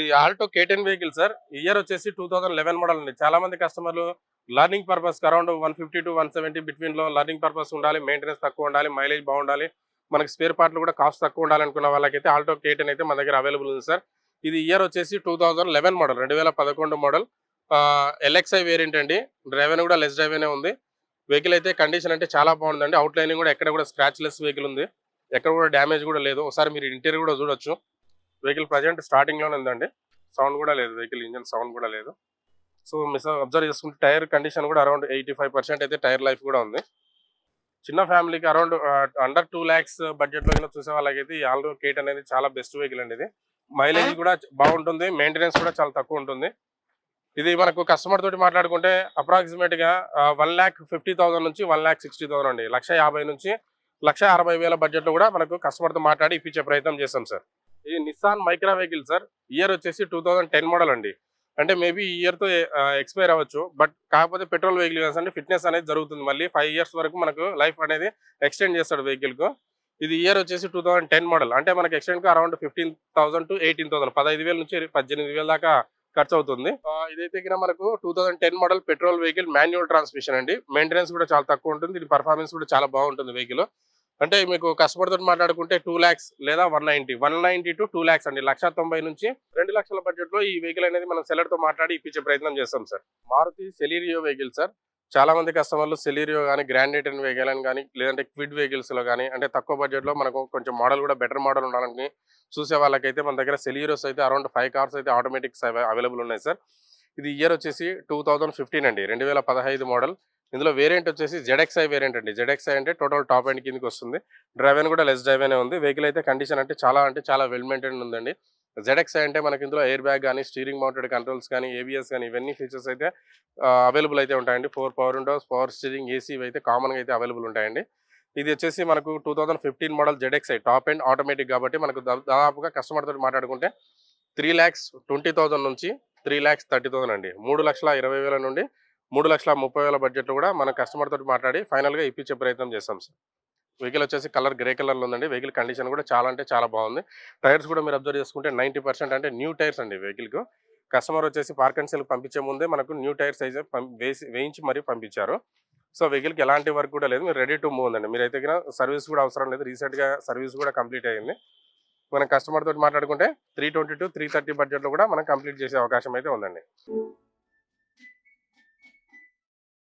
ఈ Alto K ten vehicle sir year వచ్చేసి two thousand eleven model ఉంది. చాలా మంది కస్టమర్లు learning purpose around one fifty to one seventy బిట్వీన్లో learning purpose ఉండాలి మెయింటెనెన్స్ తక్కువ ఉండాలి మైలేజ్ బాగుండాలి. మనకి స్పేర్ పార్ట్లు కూడా కాస్ట్ తక్కువ ఉండాలనుకున్న వాళ్ళకైతే ఆల్టో కేటెన్ అయితే మన దగ్గర అవైలబుల్ ఉంది సార్ ఇది ఇయర్ వచ్చేసి టూ థౌసండ్ లెవెన్ మోడల్ రెండు వేల పదకొండు మోడల్ ఎల్ఎక్స్ఐ వేరియంట్ అండి. డ్రైవర్ కూడా లెస్ డ్రైవ్ ఉంది. వెహికల్ అయితే కండిషన్ అంటే చాలా బాగుందండి. అవుట్ లైనింగ్ కూడా ఎక్కడ కూడా స్క్రాచ్ లెస్ వెహికల్ ఉంది. ఎక్కడ కూడా డ్యామేజ్ కూడా లేదు. ఒకసారి మీరు ఇంటీరియర్ కూడా చూడొచ్చు. వెహికల్ ప్రజెంట్ స్టార్టింగ్లోనే ఉందండి. సౌండ్ కూడా లేదు వెహికల్ ఇంజన్ సౌండ్ కూడా లేదు. సో మిస్ అబ్జర్వ్ చేసుకుంటే టైర్ కండిషన్ కూడా అరౌండ్ ఎయిటీ ఫైవ్ పర్సెంట్ అయితే టైర్ లైఫ్ కూడా ఉంది. చిన్న ఫ్యామిలీకి అరౌండ్ అండర్ టూ ల్యాక్స్ బడ్జెట్లో కింద చూసే వాళ్ళకైతే ఈ ఆల్రో కేట్ అనేది చాలా బెస్ట్ వెహికల్ అండి ఇది. మైలేజ్ కూడా బాగుంటుంది మెయింటెనెన్స్ కూడా చాలా తక్కువ ఉంటుంది. ఇది మనకు కస్టమర్ తోటి మాట్లాడుకుంటే అప్రాక్సిమేట్గా వన్ ల్యాక్ ఫిఫ్టీ థౌసండ్ నుంచి వన్ ల్యాక్ సిక్స్టీ థౌసండ్ అండి. లక్ష యాభై నుంచి లక్ష అరవై వేల బడ్జెట్లో కూడా మనకు కస్టమర్తో మాట్లాడి ఇప్పించే ప్రయత్నం చేస్తాం sir Nissan Micra vehicle sir year వచ్చేసి టూ టెన్ మోడల్ అండి. అంటే మేబీ ఈ ఇయర్తో ఎక్స్పైర్ అవ్వచ్చు. బట్ కాకపోతే పెట్రోల్ వెహికల్ అంటే ఫిట్నెస్ అనేది జరుగుతుంది. మళ్ళీ ఫైవ్ ఇయర్స్ వరకు మనకు లైఫ్ అనేది ఎక్స్టెండ్ చేస్తాడు వెహికల్కు ఇది ఇయర్ వచ్చేసి టూ టెన్ మోడల్ అంటే మనకి ఎక్స్టెండ్కి around fifteen thousand to eighteen thousand పదహైదు వేల నుంచి పద్దెనిమిది వేల దాకా ఖర్చు అవుతుంది. ఇదైతే మనకు two ten model petrol vehicle manual transmission అండి. మెయింటెనెన్స్ కూడా చాలా తక్కువ ఉంటుంది. దీని పర్ఫార్మెన్స్ కూడా చాలా బాగుంటుంది వెహికల్ అంటే మీకు కస్టమర్ తోటి మాట్లాడుకుంటే టూ ల్యాక్స్ లేదా one ninety one ninety to two lakhs అండి. లక్ష తొంభై నుంచి రెండు లక్షల బడ్జెట్లో ఈ వెహికల్ అనేది మనం సెల్లర్తో మాట్లాడి ఇప్పించే ప్రయత్నం చేస్తాం sir Maruti Celerio vehicle sir చాలా మంది కస్టమర్లు సెలీరియో కానీ గ్రాండేట్ వెహికల్ అని కానీ లేదంటే క్విడ్ వెహికల్స్లో కానీ అంటే తక్కువ బడ్జెట్లో మనకు కొంచెం మోడల్ కూడా బెటర్ మోడల్ ఉండాలని చూసే వాళ్ళకైతే మన దగ్గర సెలీరియోస్ అయితే అరౌండ్ ఫైవ్ కార్స్ అయితే ఆటోమేటిక్స్ అవైలబుల్ ఉన్నాయి సార్ ఇది ఇయర్ వచ్చేసి టూ థౌజండ్ ఫిఫ్టీన్ అండి. రెండు వేల పదహైదు మోడల్ ఇందులో వేరియంట్ వచ్చేసి జెడ్ఎక్స్ఐ వేరియంట్ అండి. జెడ్ఎక్స్ఐ అంటే టోటల్ టాప్ అండ్ కిందకి వస్తుంది. డ్రైవర్ కూడా లెస్ డ్రైవ్ అనే ఉంది. వెహికల్ అయితే కండిషన్ అంటే చాలా అంటే చాలా వెల్ మెయింటైన్ ఉందండి. జెడ్ఎక్స్ఐ అంటే మనకి ఇందులో ఎయిర్ బ్యాగ్ కానీ స్టీరింగ్ మౌంటెడ్ కంట్రోల్స్ కానీ ఏబిఎస్ కానీ ఇవన్నీ ఫీచర్స్ అయితే అవైలబుల్ అయితే ఉంటాయండి. Four power windows power steering AC అయితే కామన్గా అయితే అవైలబుల్ ఉంటాయండి. ఇది వచ్చేసి మనకు two thousand fifteen model ZXI top and automatic కాబట్టి మనకు దా- దాదాపుగా కస్టమర్ తోటి మాట్లాడుకుంటే త్రీ ల్యాక్స్ ట్వంటీ థౌసండ్ నుంచి త్రీ ల్యాక్స్ థర్టీ థౌసండ్ అండి. మూడు లక్షల ఇరవై వేల నుండి మూడు లక్షల ముప్పై వేల బడ్జెట్లో కూడా మన కస్టమర్ తోటి మాట్లాడి ఫైనల్గా ఇప్పించే ప్రయత్నం చేస్తాం సార్. వెహికల్ వచ్చేసి కలర్ గ్రే కలర్లో ఉందండి. వెహికల్ కండిషన్ కూడా చాలా అంటే చాలా బాగుంది. టైర్స్ కూడా మీరు అబ్జర్వ్ చేసుకుంటే నైంటీ పర్సెంట్ అంటే న్యూ టైర్స్ అండి వెహికల్కు కస్టమర్ వచ్చేసి పార్క్ అండ్ సెల్ పంపించే ముందే మనకు న్యూ టైర్ సైజ్ వేసి వేయించి మరీ పంపించారు. సో వెహికల్కి ఎలాంటి వర్క్ కూడా లేదు. మీరు రెడీ టు మూవ్ ఉందండి. మీరు అయితే సర్వీస్ కూడా అవసరం లేదు. రీసెంట్గా సర్వీస్ కూడా కంప్లీట్ అయ్యింది మనం కస్టమర్ తోటి మాట్లాడుకుంటే three twenty to three thirty బడ్జెట్లో కూడా మనం కంప్లీట్ చేసే అవకాశం అయితే ఉందండి.